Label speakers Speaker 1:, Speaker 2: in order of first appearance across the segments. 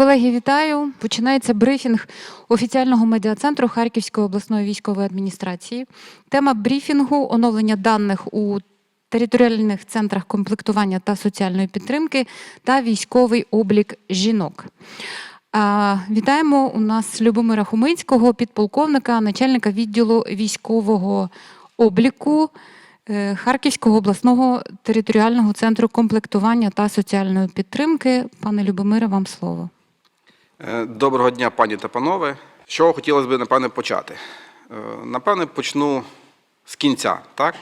Speaker 1: Колеги, вітаю. Починається брифінг офіціального медіа-центру Харківської обласної військової адміністрації. Тема брифінгу оновлення даних у територіальних центрах комплектування та соціальної підтримки та військовий облік жінок. Вітаємо у нас Любомира Хумицького, підполковника, начальника відділу військового обліку е, Харківського обласного територіального центру комплектування та соціальної підтримки. Пане Любомире, вам слово.
Speaker 2: Е, Доброго дня, пані та панове. З хотілося б, напевне, почати? Е, Напевне, почну з кінця, так?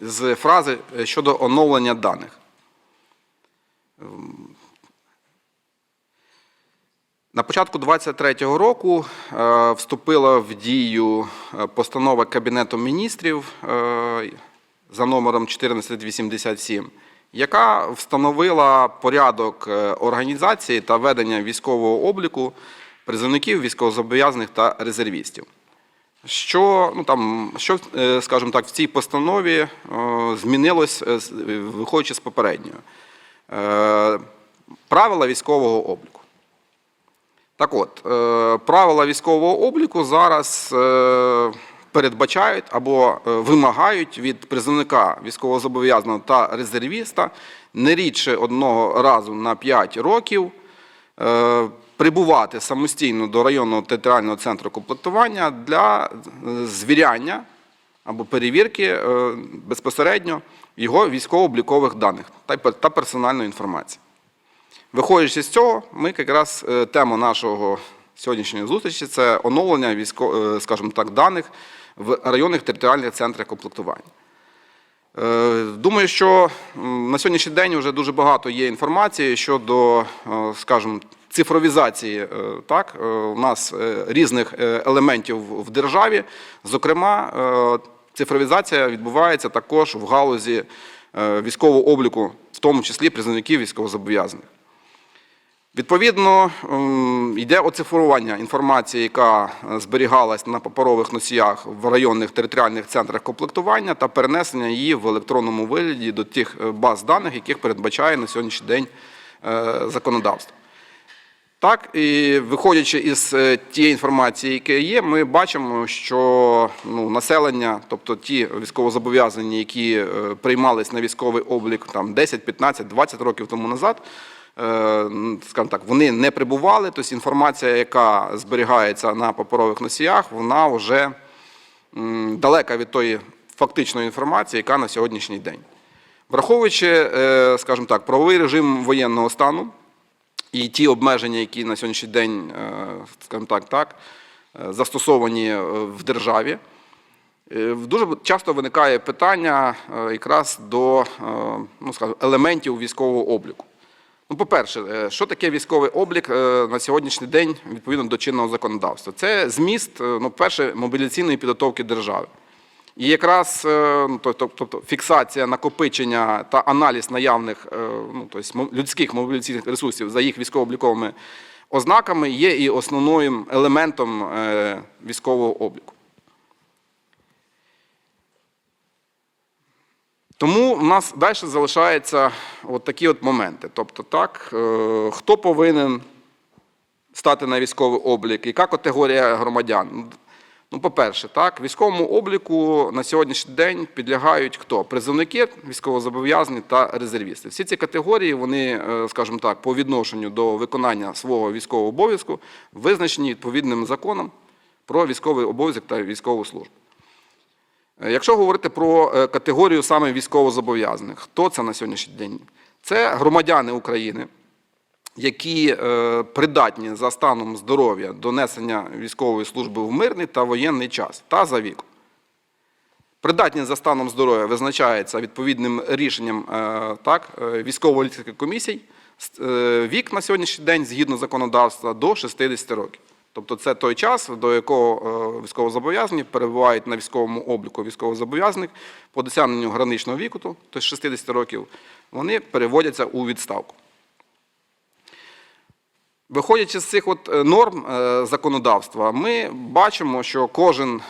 Speaker 2: З фрази е, щодо оновлення даних. На початку 2023 року вступила в дію постанова Кабінету міністрів за номером 1487, яка встановила порядок е, організації та ведення військового обліку призовників, військовозобов'язаних та резервістів. Що, ну, там, що, е, скажімо так, в цій постанові е, змінилось, виходячи з попереднього? Е, Правила військового обліку. Так от, правила військового обліку зараз передбачають або е, вимагають від призовника військовозобов'язаного та резервіста не рідше одного разу на 5 років е, прибувати самостійно до районного територіального центру комплектування для е, звіряння або перевірки безпосередньо його військово-облікових даних та персональної інформації. Виходячи з цього, ми якраз тема нашого сьогоднішньої зустрічі це оновлення військо, скажімо так, даних в районних територіальних центрах комплектування. Е, Думаю, що на сьогоднішній день вже дуже багато є інформації щодо, е, скажімо, цифровізації е, так, у нас різних елементів в державі. Зокрема, цифровізація відбувається також в галузі військового обліку, в тому числі призовників військовозобов'язаних. Відповідно, ем, йде оцифрування інформації, яка е, зберігалась на паперових носіях в районних територіальних центрах комплектування та перенесення її в електронному вигляді до тих е, баз даних, яких передбачає на сьогоднішній день е, законодавство. Так, і виходячи із тієї інформації, яка є, ми бачимо, що ну, населення, тобто ті військовозобов'язані, які приймались на військовий облік там 10, 15, 20 років тому назад, скажімо так, вони не прибували. Тобто інформація, яка зберігається на паперових носіях, вона вже далека від тої фактичної інформації, яка на сьогоднішній день. Враховуючи, е, скажімо так, правовий режим воєнного стану і ті обмеження, які на сьогоднішній день, е, скажімо так, так, е, застосовані е, в державі, е, дуже часто виникає питання е, якраз до е, ну, скажімо, елементів військового обліку. Ну, по-перше, е, що таке військовий облік е, на сьогоднішній день відповідно до чинного законодавства? Це зміст, е, ну, перше, мобіляційної підготовки держави. І якраз е, ну, то- то- тобто фіксація накопичення та аналіз наявних ну, тобто людських мобіляційних ресурсів за їх військово-обліковими ознаками є і основним елементом військового обліку. Тому в нас далі залишаються от такі от моменти. Тобто, так, е, хто повинен стати на військовий облік, яка категорія громадян? Ну, по-перше, так, військовому обліку на сьогоднішній день підлягають хто? Призовники, військовозобов'язані та резервісти. Всі ці категорії, вони, е, скажімо так, по відношенню до виконання свого військового обов'язку визначені відповідним законом про військовий обов'язок та військову службу. Е, Якщо говорити про е, категорію саме військовозобов'язаних, хто це на сьогоднішній день? Це громадяни України, які е, придатні за станом здоров'я до несення військової служби в мирний та воєнний час та за віком. Придатність за станом здоров'я визначається відповідним рішенням так, військово-лікарських комісій. Вік на сьогоднішній день, згідно законодавства, до 60 років. Тобто це той час, до якого е, військовозобов'язані перебувають на військовому обліку військовозобов'язаних по досягненню граничного віку, тобто 60 років, вони переводяться у відставку. Виходячи з цих от е, норм е, законодавства, ми бачимо, що кожен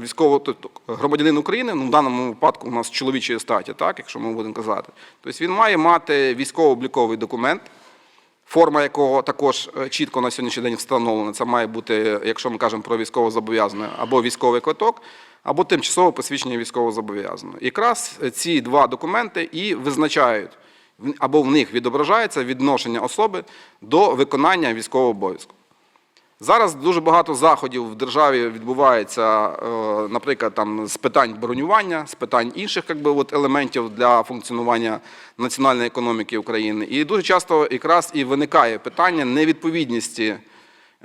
Speaker 2: військово тобто громадянин України, ну в даному випадку у нас чоловічої статі, так, якщо ми будемо казати, тобто він має мати військово-обліковий документ, форма якого також е, чітко на сьогоднішній день встановлена. Це має бути, якщо ми кажемо про військовозобов'язане, або військовий квиток, або тимчасове посвідчення військовозобов'язаного. Якраз ці два документи і визначають, або в них відображається відношення особи до виконання військового обов'язку. Зараз дуже багато заходів в державі відбувається, е, наприклад, там з питань бронювання, з питань інших як би, от, елементів для функціонування національної економіки України. І дуже часто якраз і виникає питання невідповідності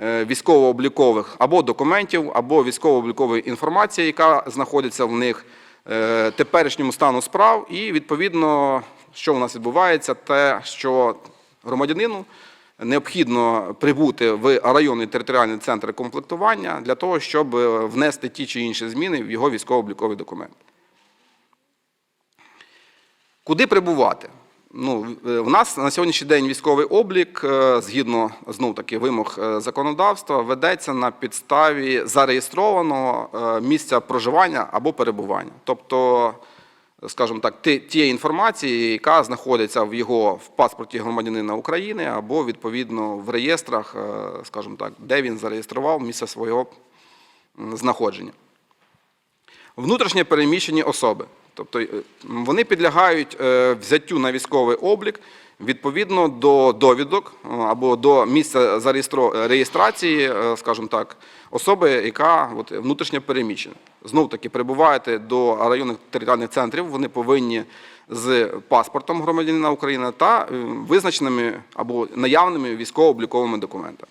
Speaker 2: е, військово-облікових або документів, або військово-облікової інформації, яка знаходиться в них е, теперішньому стану справ. І відповідно, що у нас відбувається, те, що громадянину необхідно прибути в районний територіальний центр комплектування для того, щоб е, внести ті чи інші зміни в його військово-обліковий документ. Куди прибувати? Ну, е, в нас на сьогоднішній день військовий облік, е, згідно знов таки вимог е, законодавства, ведеться на підставі зареєстрованого е, місця проживання або перебування. Тобто, скажімо так, тієї інформації, яка знаходиться в його в паспорті громадянина України або відповідно в реєстрах, е, скажімо так, де він зареєстрував місце свого знаходження. Внутрішньо переміщені особи. Тобто е, вони підлягають е, взяттю на військовий облік відповідно до довідок е, або до місця зареєстро- реєстрації, е, скажімо так, особи, яка от, внутрішньо переміщена. Знов таки прибуваєте до районних територіальних центрів, вони повинні з паспортом громадянина України та е, визначеними або наявними військово-обліковими документами.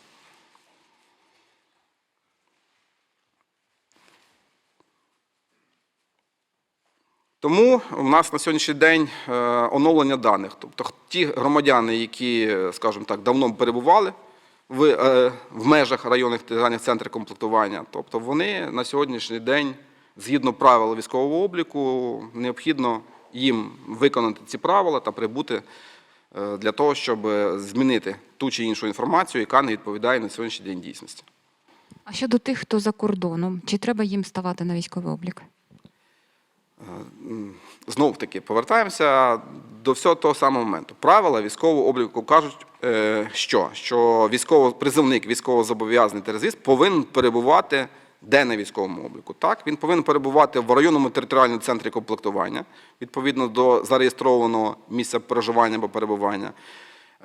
Speaker 2: Тому у нас на сьогоднішній день е, оновлення даних. Тобто ті громадяни, які, е, скажімо так, давно перебували в, е, в межах районних територіальних центрів комплектування, тобто вони на сьогоднішній день, згідно правил військового обліку, необхідно їм виконати ці правила та прибути для того, щоб змінити ту чи іншу інформацію, яка не відповідає на сьогоднішній день дійсності.
Speaker 1: А щодо тих, хто за кордоном, чи треба їм ставати на військовий облік?
Speaker 2: Знов таки повертаємося до всього того самого моменту. Правила військового обліку кажуть, е, що, що військово, призовник військовозобов'язаний та резервіст повинен перебувати де на військовому обліку. Так, він повинен перебувати в районному територіальному центрі комплектування відповідно до зареєстрованого місця проживання або перебування.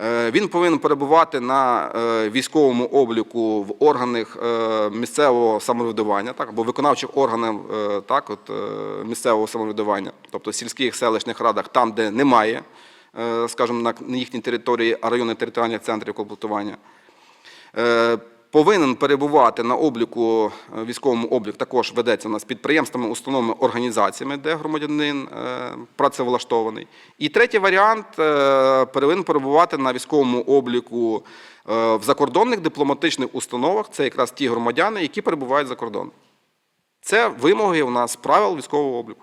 Speaker 2: Е, Він повинен перебувати на е, військовому обліку в органах е, місцевого самоврядування, так або виконавчих органів е, так, от, місцевого самоврядування, тобто сільських селищних радах, там, де немає, скажімо, на їхній території районних територіальних центрів комплектування. Повинен перебувати на обліку, е, військовому облік також ведеться у нас підприємствами, установами, організаціями, де громадянин е, працевлаштований. І третій варіант е, повинен перебувати на військовому обліку в закордонних дипломатичних установах. Це якраз ті громадяни, які перебувають за кордоном. Це вимоги у нас правил військового обліку.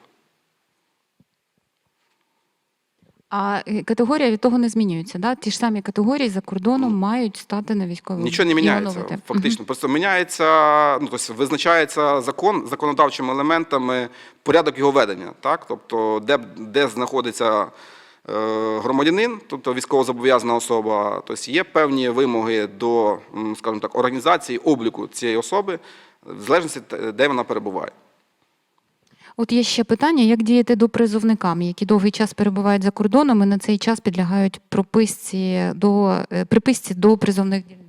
Speaker 1: А е, категорія від того не змінюється. Да? Ті ж самі категорії за кордоном мають стати на військовий
Speaker 2: Нічого не міняється
Speaker 1: оновити.
Speaker 2: фактично. Просто міняється, ну тобто визначається закон законодавчими елементами порядок його ведення. Так, тобто, де, де знаходиться е, громадянин, тобто військовозобов'язана особа, тобто є певні вимоги до, скажімо так, організації обліку цієї особи, в залежності де вона перебуває.
Speaker 1: От є ще питання, як діяти до призовникам, які довгий час перебувають за кордоном і на цей час підлягають прописці до, е, приписці до призовних дільниць.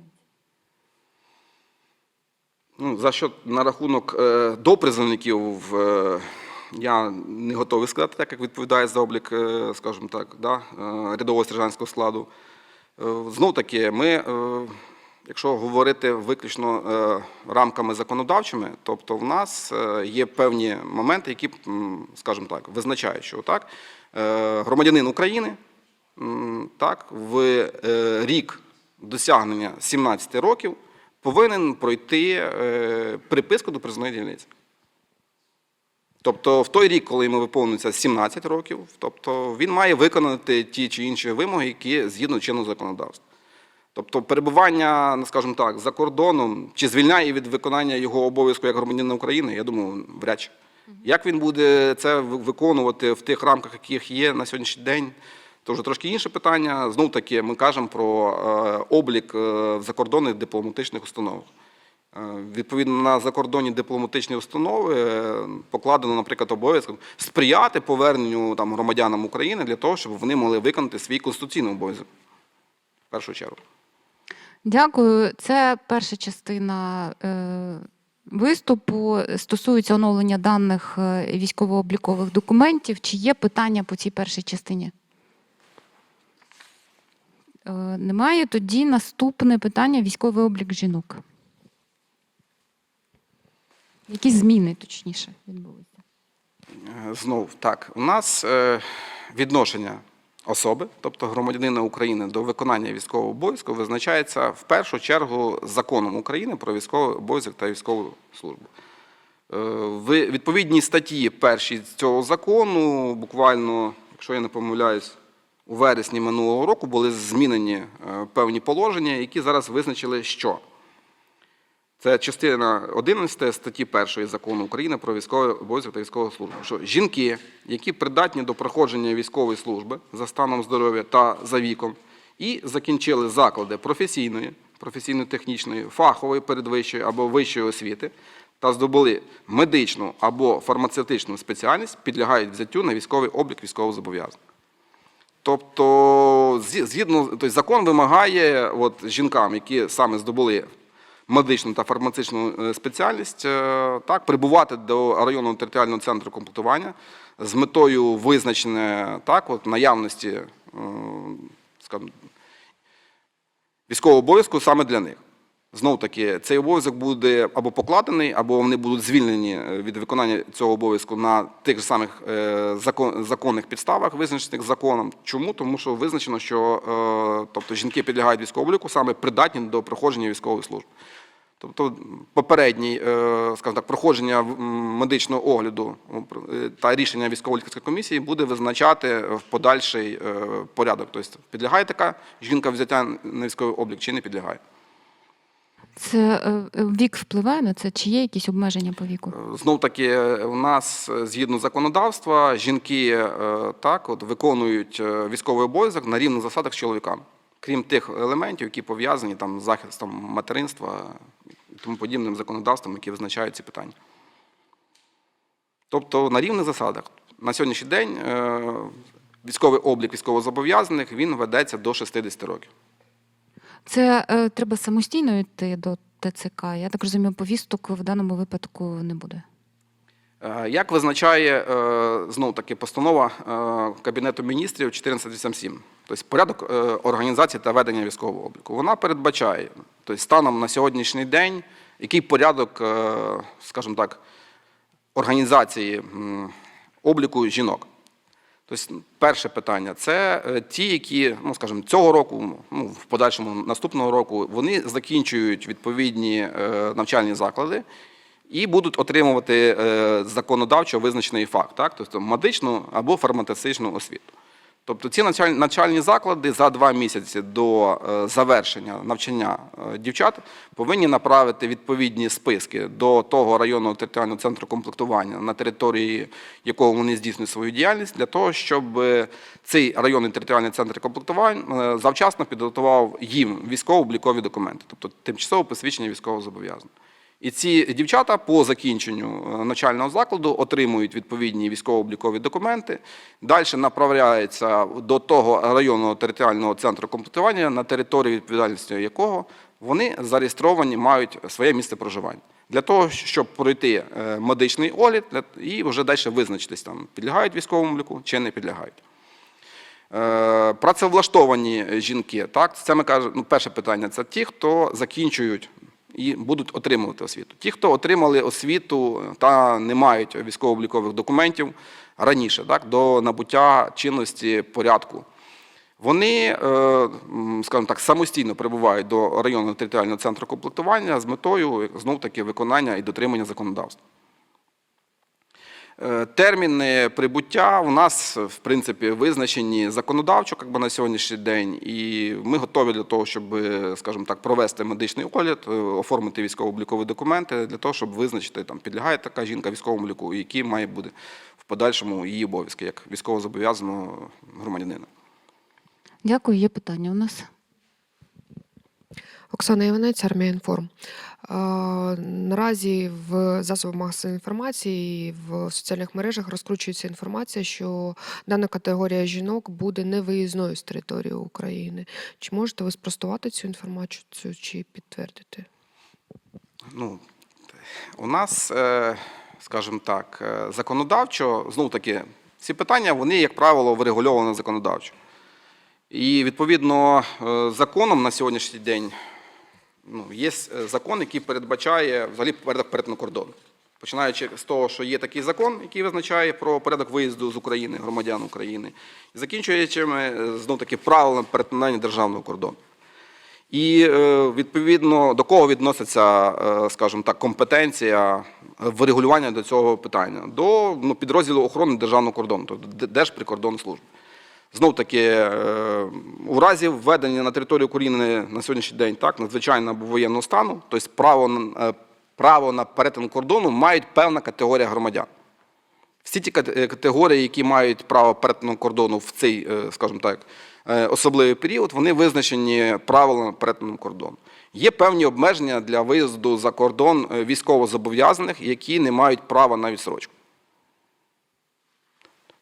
Speaker 2: Ну, за що на рахунок е, допризовників е, я не готовий сказати, так як відповідає за облік, скажімо так, да, рядового сержантського складу. Знов таки, ми, якщо говорити виключно е, рамками законодавчими, тобто в нас е, є певні моменти, які, скажімо так, визначають, що так, е, громадянин України так, в рік досягнення 17 років повинен пройти приписку до призовної дільниці. Тобто в той рік, коли йому виповнюється 17 років, тобто він має виконати ті чи інші вимоги, які згідно чинного законодавства. Тобто перебування, ну, скажімо так, за кордоном чи звільняє від виконання його обов'язку як громадянина України, я думаю, вряд чи. Як він буде це виконувати в тих рамках, яких є на сьогоднішній день, То вже трошки інше питання. Знов таки ми кажемо про е, облік е, в закордонних дипломатичних установах. Е, Відповідно на закордонні дипломатичні установи е, покладено, наприклад, обов'язком сприяти поверненню там громадянам України для того, щоб вони могли виконати свій конституційний обов'язок. В першу чергу.
Speaker 1: Дякую. Це перша частина е, виступу. Стосується оновлення даних е, військово-облікових документів. Чи є питання по цій першій частині? Е, немає. Тоді наступне питання військовий облік жінок. Які зміни, точніше, відбулися?
Speaker 2: Знов так, у нас відношення особи, тобто громадянина України, до виконання військового обов'язку визначається в першу чергу законом України про військовий обов'язок та військову службу. Е, В відповідній статті першій цього закону, буквально, якщо я не помиляюсь, у вересні минулого року були змінені е, певні положення, які зараз визначили, що це частина 11 статті 1 закону України про військовий обов'язок та військову службу. Що жінки, які придатні до проходження військової служби за станом здоров'я та за віком, і закінчили заклади професійної, професійно-технічної, фахової передвищої або вищої освіти та здобули медичну або фармацевтичну спеціальність, підлягають взяттю на військовий облік військовозобов'язаних. Тобто, згідно, тобто закон вимагає от, жінкам, які саме здобули медичну та фармацевтичну е, спеціальність, е, так, прибувати до районного територіального центру комплектування з метою визначення так, от, наявності е, скажімо, військового обов'язку саме для них. Знов таки, цей обов'язок буде або покладений, або вони будуть звільнені е, від виконання цього обов'язку на тих же самих е, законних підставах, визначених законом. Чому? Тому що визначено, що е, тобто, жінки підлягають військовому обліку саме придатні до проходження військової служби. Тобто попередній, скажімо так, проходження медичного огляду та рішення військово-лікарської комісії буде визначати в подальший порядок. Тобто підлягає така жінка взяття на військовий облік чи не підлягає.
Speaker 1: Це е, е, вік впливає на це? Чи є якісь обмеження по віку?
Speaker 2: Знов таки, у нас е, згідно законодавства, жінки е, так от виконують е, військовий обов'язок на рівних засадах з чоловіками, крім тих елементів, які пов'язані там з захистом материнства і тому подібним законодавством, які визначають ці питання. Тобто на рівних засадах на сьогоднішній день е, військовий облік військовозобов'язаних він ведеться до 60 років.
Speaker 1: Це е, треба самостійно йти до ТЦК. Я так розумію, повісток в даному випадку не буде.
Speaker 2: Е, Як визначає знову таки постанова е, Кабінету міністрів 1487, тобто порядок е, організації та ведення військового обліку, вона передбачає, тобто станом на сьогоднішній день, який порядок, е, скажімо так, організації обліку жінок. Тобто, перше питання це е, ті, які, ну скажімо, цього року, ну в подальшому наступного року, вони закінчують відповідні е, навчальні заклади і будуть отримувати е, законодавчо визначений факт, так? тобто медичну або фармацевтичну освіту. Тобто ці навчаль- навчальні заклади за два місяці до е, завершення навчання е, дівчат повинні направити відповідні списки до того районного територіального центру комплектування, на території якого вони здійснюють свою діяльність, для того, щоб е, цей районний територіальний центр комплектування завчасно підготував їм військово-облікові документи, тобто тимчасове посвідчення військовозобов'язаних. І ці дівчата по закінченню е, навчального закладу отримують відповідні військово-облікові документи, далі направляються до того районного територіального центру комплектування, на території відповідальності якого вони зареєстровані, мають своє місце проживання. Для того, щоб пройти е, медичний огляд і вже далі визначитись, там, підлягають військовому обліку чи не підлягають. Е, Працевлаштовані жінки, так, це ми кажемо, ну, перше питання це ті, хто закінчують і будуть отримувати освіту. Ті, хто отримали освіту та не мають військово-облікових документів раніше, так, до набуття чинності порядку. Вони, е, скажімо так, самостійно прибувають до районного територіального центру комплектування з метою знов таки виконання і дотримання законодавства. Е, Терміни прибуття у нас, в принципі, визначені законодавчо як би, на сьогоднішній день, і ми готові для того, щоб, скажімо так, провести медичний огляд, е, оформити військово-облікові документи для того, щоб визначити, там, підлягає така жінка військовому обліку, і які має бути в подальшому її обов'язки як військовозобов'язаного громадянина.
Speaker 1: Дякую. Є питання у нас.
Speaker 3: Оксана Іванець, Армія Інформ. Наразі в засобах масової інформації і в соціальних мережах розкручується інформація, що дана категорія жінок буде невиїзною з території України. Чи можете ви спростувати цю інформацію чи підтвердити?
Speaker 2: Ну, у нас, е, скажімо так, е, законодавчо, знову таки, ці питання, вони, як правило, врегульовані законодавчо. І відповідно е, законом на сьогоднішній день ну, є е, закон, який передбачає взагалі порядок перетину кордону. Починаючи з того, що є такий закон, який визначає про порядок виїзду з України громадян України, і закінчуючи знов таки правилами перетинання державного кордону. І е, відповідно до кого відноситься, е, скажімо так, компетенція врегулювання до цього питання? До ну, підрозділу охорони державного кордону, тобто Держприкордонслужби. Знов таки, е, у разі введення на територію України на сьогоднішній день так, надзвичайно воєнного стану, тобто право, е, право на перетин кордону мають певна категорія громадян. Всі ті е, категорії, які мають право перетину кордону в цей, скажімо так, особливий період, вони визначені правилами перетину кордону. Є певні обмеження для виїзду за кордон військовозобов'язаних, які не мають права на відсрочку.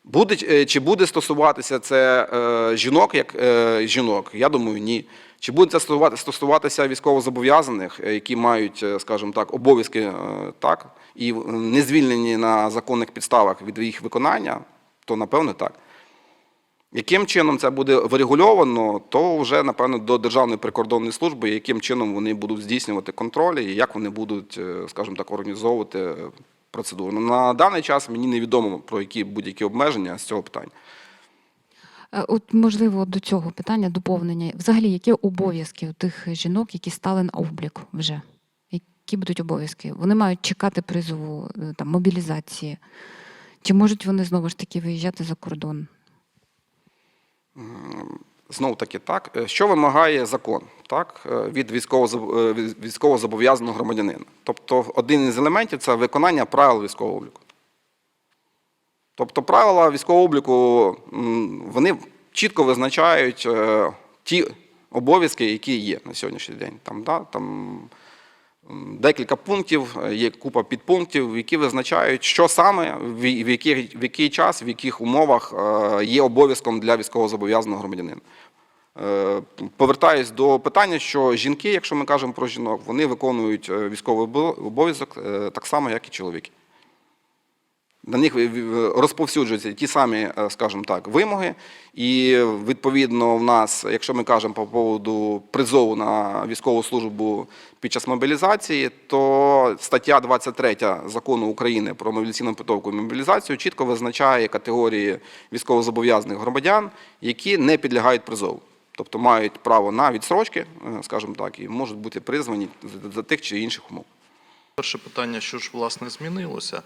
Speaker 2: Буде, чи буде стосуватися це е, жінок як е, жінок? Я думаю, ні. Чи буде це стосуватися військовозобов'язаних, е, які мають, е, скажімо так, обов'язки е, так, і не звільнені на законних підставах від їх виконання, то напевно так. Яким чином це буде врегульовано, то вже, напевно, до Державної прикордонної служби, яким чином вони будуть здійснювати контроль і як вони будуть, е, скажімо так, організовувати процедуру. Ну, На даний час мені невідомо про які будь-які обмеження з цього питання.
Speaker 1: Е, От, можливо, до цього питання доповнення. Взагалі, які обов'язки у тих жінок, які стали на облік вже? Які будуть обов'язки? Вони мають чекати призову е, там, мобілізації. Чи можуть вони знову ж таки виїжджати за кордон?
Speaker 2: Знову таки, так, е, що вимагає закон так, е, е, від військовозобов'язаного громадянина? Тобто, один із елементів це виконання правил військового обліку. Тобто, правила військового обліку вони чітко визначають е, ті обов'язки, які є на сьогоднішній день. Там, да, там, декілька пунктів, є купа підпунктів, які визначають, що саме, в який, в який час, в яких умовах є обов'язком для військовозобов'язаного громадянина. Е, Повертаюсь до питання, що жінки, якщо ми кажемо про жінок, вони виконують е, військовий обов'язок е, так само, як і чоловіки. На них розповсюджуються ті самі, скажімо так, вимоги. І відповідно в нас, якщо ми кажемо по поводу призову на військову службу під час мобілізації, то стаття 23 закону України про мобілізаційну підготовку і мобілізацію чітко визначає категорії військовозобов'язаних громадян, які не підлягають призову. Тобто мають право на відсрочки, е, скажімо так, і можуть бути призвані за- тих чи інших умов.
Speaker 4: Перше питання, що ж власне змінилося.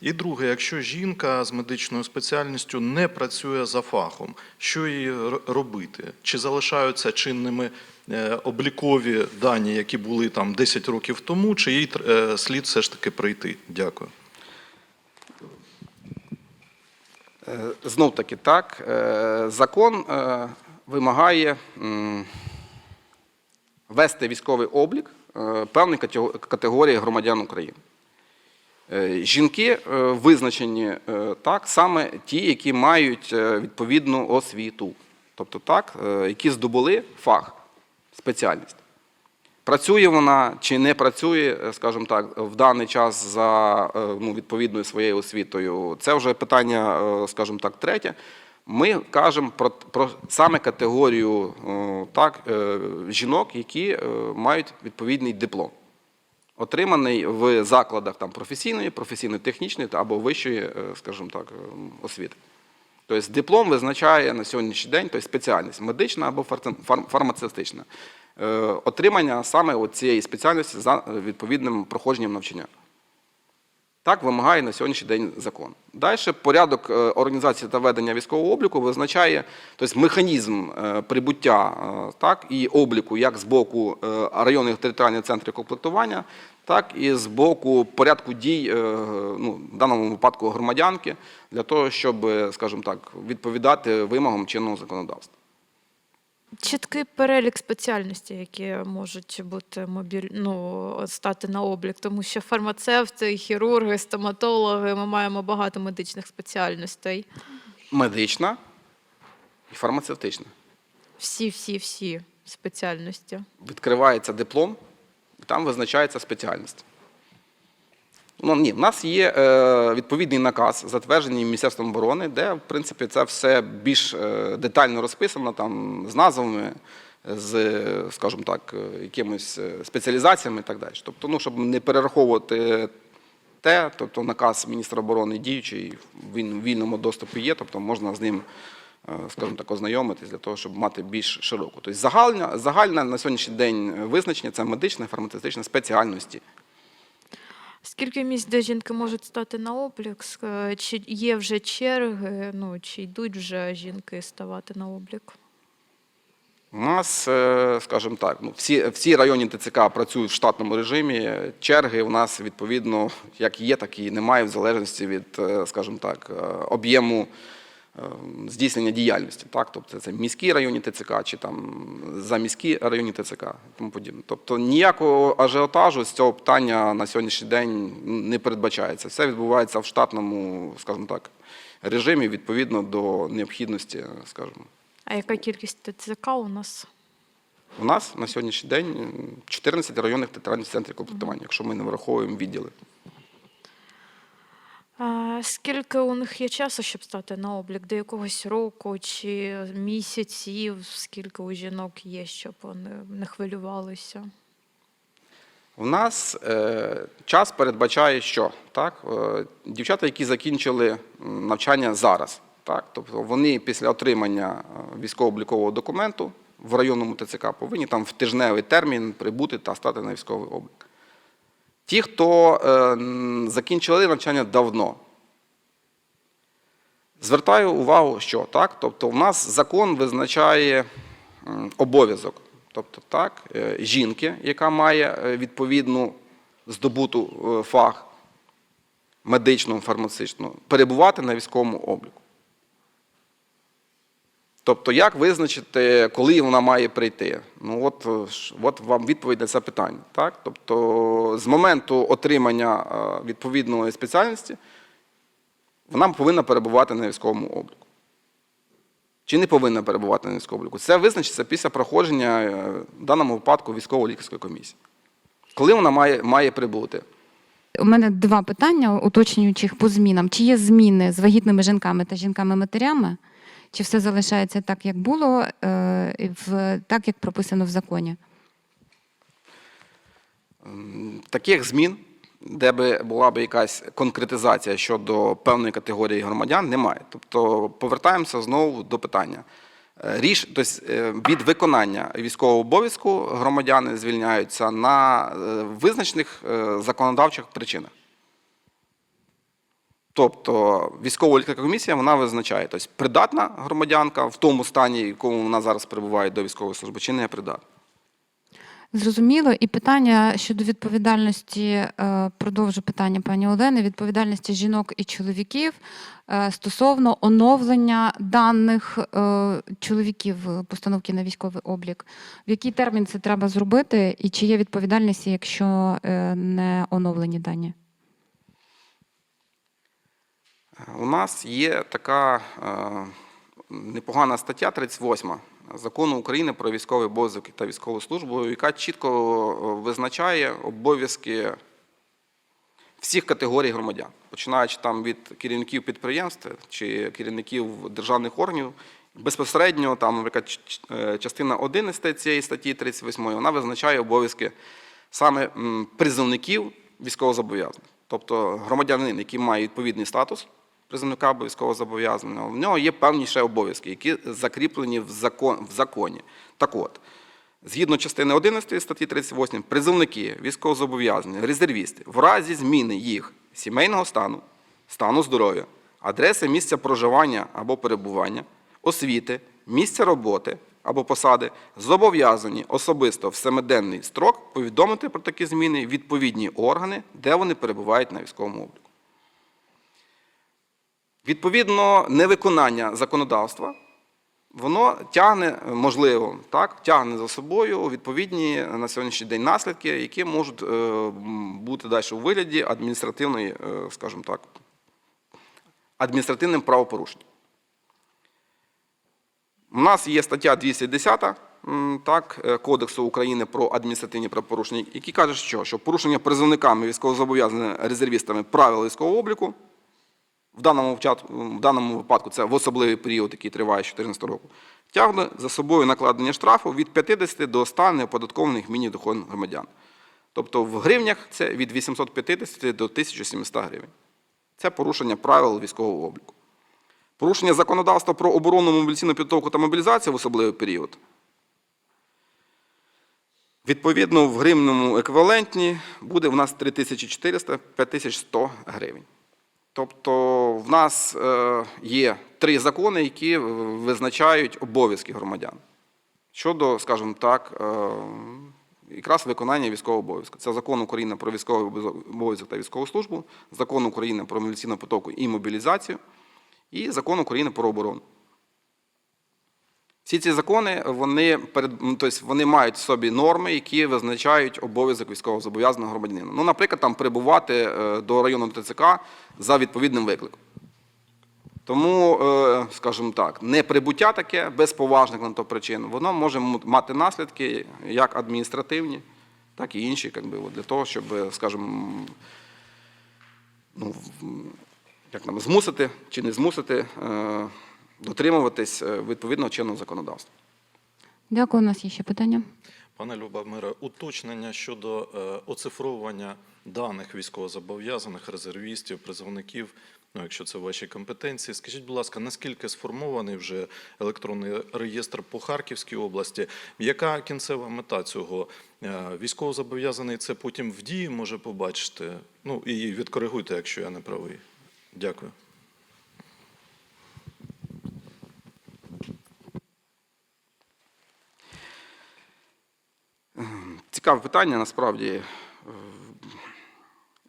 Speaker 4: І друге, якщо жінка з медичною спеціальністю не працює за фахом, що їй робити? Чи залишаються чинними е, облікові дані, які були там 10 років тому, чи їй е, слід все ж таки прийти? Дякую.
Speaker 2: Знов таки так, закон вимагає вести військовий облік е, певної категорії громадян України. Е, Жінки е, визначені так, саме ті, які мають відповідну освіту, тобто так, які здобули фах, спеціальність. Працює вона чи не працює, скажімо так, в даний час за ну, відповідною своєю освітою, це вже питання, скажімо так, третє. Ми кажемо про, про саме категорію е, так, е, жінок, які е, мають відповідний диплом, отриманий в закладах там, професійної, професійно-технічної або вищої, скажімо так, освіти. Тобто диплом визначає на сьогоднішній день тобто спеціальність медична або фармацевтична. Отримання саме цієї спеціальності за відповідним проходженням навчання. Так вимагає на сьогоднішній день закон. Далі порядок е, організації та ведення військового обліку визначає тобто, механізм е, прибуття е, так, і обліку як з боку районних територіальних центрів комплектування, так і з боку порядку дій, ну, в даному випадку громадянки, для того, щоб, скажімо так, відповідати вимогам чинного законодавства.
Speaker 5: Чіткий перелік спеціальностей, які можуть бути мобіль... ну, стати на облік, тому що фармацевти, хірурги, стоматологи, ми маємо багато медичних спеціальностей.
Speaker 2: Медична і фармацевтична.
Speaker 5: Всі, всі, всі спеціальності.
Speaker 2: Відкривається диплом, і там визначається спеціальність. Ну, ні, в нас є е, відповідний наказ, затверджений Міністерством оборони, де, в принципі, це все більш е, детально розписано, там, з назвами, з, скажімо так, е, якимись е, спеціалізаціями і так далі. Тобто, ну, щоб не перераховувати те, тобто наказ міністра оборони діючий, він в вільному доступі є, тобто можна з ним, скажімо так, ознайомитись для того, щоб мати більш широку. Тобто загальне, загальне на сьогоднішній день визначення це медична і фармацевтична спеціальності.
Speaker 5: Скільки місць, де жінки можуть стати на облік? Чи є вже черги, ну, чи йдуть вже жінки ставати на облік?
Speaker 2: У нас, е, скажімо так, ну, всі, всі районні ТЦК працюють в штатному режимі. Черги у нас відповідно як є, так і немає, в залежності від, е, скажімо так, е, об'єму здійснення діяльності. Так? Тобто це міські районні ТЦК чи там заміські районні ТЦК тому подібне. Тобто ніякого ажіотажу з цього питання на сьогоднішній день не передбачається. Все відбувається в штатному, скажімо так, режимі відповідно до необхідності, скажімо.
Speaker 5: А яка кількість ТЦК у нас?
Speaker 2: У нас на сьогоднішній день 14 районних територіальних центрів комплектування, якщо ми не враховуємо відділи.
Speaker 5: Скільки у них є часу, щоб стати на облік? До якогось року чи місяців? Скільки у жінок є, щоб вони не хвилювалися?
Speaker 2: У нас е, час передбачає, що так, е, дівчата, які закінчили навчання зараз, так, тобто вони після отримання е, військово-облікового документу в районному ТЦК повинні там в тижневий термін прибути та стати на військовий облік. Ті, хто е, закінчили навчання давно, звертаю увагу, що так, тобто, у нас закон визначає обов'язок. Тобто, так, е, жінки, яка має е, відповідну здобуту фах медичну, фармацевтичну, перебувати на військовому обліку. Тобто, як визначити, коли вона має прийти? Ну, от, е, от вам відповідь на це питання. Так? Тобто, з моменту отримання е, відповідної спеціальності вона повинна перебувати на військовому обліку. Чи не повинна перебувати на військовому обліку? Це визначиться після проходження е, в даному випадку військово-лікарської комісії. Коли вона має, має прибути?
Speaker 1: У мене два питання уточнюючих по змінам. Чи є зміни з вагітними жінками та жінками-матерями? Чи все залишається так, як було, е, так, як прописано в законі?
Speaker 2: Таких змін, де би була б якась конкретизація щодо певної категорії громадян, немає. Тобто повертаємося знову до питання. Е, Ріш, тобто, від виконання військового обов'язку громадяни звільняються на визначених законодавчих причинах. Тобто військова лікарська комісія вона визначає, тобто придатна громадянка в тому стані, в якому вона зараз перебуває до військової служби, чи не придатна.
Speaker 1: Зрозуміло. І питання щодо відповідальності, е, продовжу питання пані Олени, відповідальності жінок і чоловіків е, стосовно оновлення даних е, чоловіків постановки на військовий облік. В який термін це треба зробити, і чи є відповідальність, якщо не оновлені дані?
Speaker 2: У нас є така е, непогана стаття 38 закону України про військовий обов'язок та військову службу, яка чітко е, визначає обов'язки всіх категорій громадян, починаючи там від керівників підприємств чи керівників державних органів. Безпосередньо, там, наприклад, е, частина 11 цієї статті 38, вона визначає обов'язки саме призовників військовозобов'язаних. Тобто громадянин, який має відповідний статус призовника або військовозобов'язаного, в нього є певні ще обов'язки, які закріплені в, закон, в законі. Так от, згідно частини 11 статті 38, призовники, військовозобов'язані, резервісти, в разі зміни їх сімейного стану, стану здоров'я, адреси місця проживання або перебування, освіти, місця роботи або посади, зобов'язані особисто в семиденний строк повідомити про такі зміни відповідні органи, де вони перебувають на військовому обліку. Відповідно, невиконання законодавства воно тягне, можливо, так, тягне за собою відповідні на сьогоднішній день наслідки, які можуть е, бути далі у вигляді адміністративної, е, скажімо так, адміністративним правопорушенням. У нас є стаття 210 так, е, Кодексу України про адміністративні правопорушення, які каже, що, що порушення призовниками військовозобов'язаними резервістами правил військового обліку в даному, в даному випадку це в особливий період, який триває з 2014 року, тягне за собою накладення штрафу від 50 до 100 неоподаткованих міні-доходів громадян. Тобто в гривнях це від 850 до 1700 гривень. Це порушення правил військового обліку. Порушення законодавства про оборонну мобілізаційну підготовку та мобілізацію в особливий період. Відповідно, в гривному еквіваленті буде в нас 3400-5100 гривень. Тобто в нас е, є три закони, які визначають обов'язки громадян щодо, скажімо так, е, якраз виконання військового обов'язку. Це закон України про військовий обов'язок та військову службу, закон України про міліційну потоку і мобілізацію, і закон України про оборону. Всі ці закони вони, перед, ну, тобто вони мають в собі норми, які визначають обов'язок військовозобов'язаного громадянина. Ну, наприклад, там прибувати е, до районного ТЦК за відповідним викликом. Тому, е, скажімо так, неприбуття таке без поважних на то причин, воно може мати наслідки як адміністративні, так і інші, як для того, щоб, скажімо, ну, як нам, змусити чи не змусити е, дотримуватись е, відповідного чинного законодавства.
Speaker 1: Дякую. У нас є ще питання.
Speaker 4: Пане Любомире, уточнення щодо е, оцифровування даних військовозобов'язаних, резервістів, призовників, ну, якщо це в вашій компетенції. Скажіть, будь ласка, наскільки сформований вже електронний реєстр по Харківській області? Яка кінцева мета цього? Е, Військовозобов'язаний це потім в дії може побачити? Ну і відкоригуйте, якщо я не правий. Дякую.
Speaker 2: Цікаве питання насправді. Е,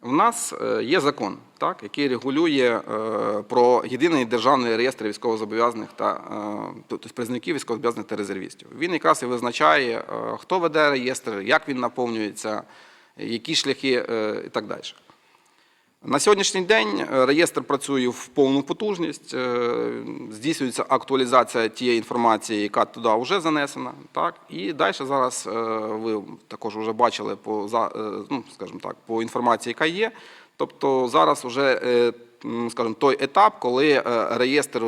Speaker 2: У нас е, є закон, так, який регулює е, про єдиний державний реєстр військовозобов'язаних та е, тобто призовників військовозобов'язаних та резервістів. Він якраз і визначає, е, хто веде реєстр, як він наповнюється, які шляхи е, і так далі. На сьогоднішній день е, реєстр працює в повну потужність, е, здійснюється актуалізація тієї інформації, яка туди вже занесена. Так? І далі зараз е, ви також вже бачили по, ну, скажімо так, по інформації, яка є. Тобто зараз вже скажімо, той етап, коли реєстр,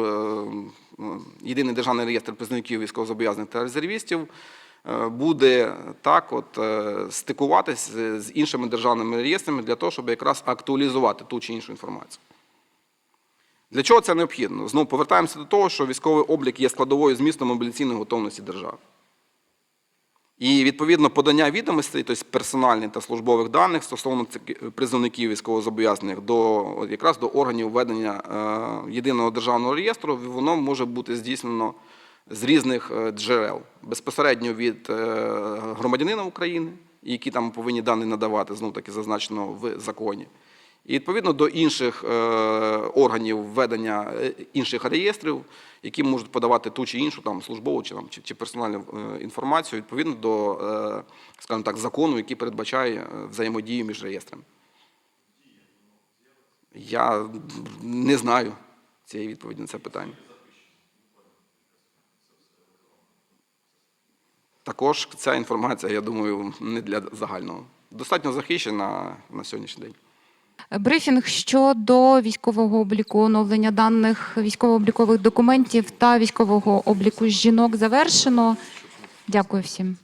Speaker 2: єдиний державний реєстр призовників військовозобов'язаних та резервістів буде так от е, стикуватись з іншими державними реєстрами для того, щоб якраз актуалізувати ту чи іншу інформацію. Для чого це необхідно? Знову повертаємося до того, що військовий облік є складовою змісту мобілізаційної готовності держави. І відповідно подання відомостей, тобто персональних та службових даних стосовно призовників військовозобов'язаних до якраз до органів ведення е, єдиного державного реєстру, воно може бути здійснено з різних е, джерел безпосередньо від е, громадянина України, які там повинні дані надавати, знов таки зазначено в законі. І відповідно до інших е, органів ведення е, інших реєстрів, які можуть подавати ту чи іншу там службову чи там чи, персональну інформацію відповідно до, скажімо так, закону, який передбачає взаємодію між реєстрами. Я не знаю цієї відповіді на це питання. Також ця інформація, я думаю, не для загального. Достатньо захищена на сьогоднішній день.
Speaker 1: Брифінг щодо військового обліку, оновлення даних військово-облікових документів та військового обліку жінок завершено. Дякую всім.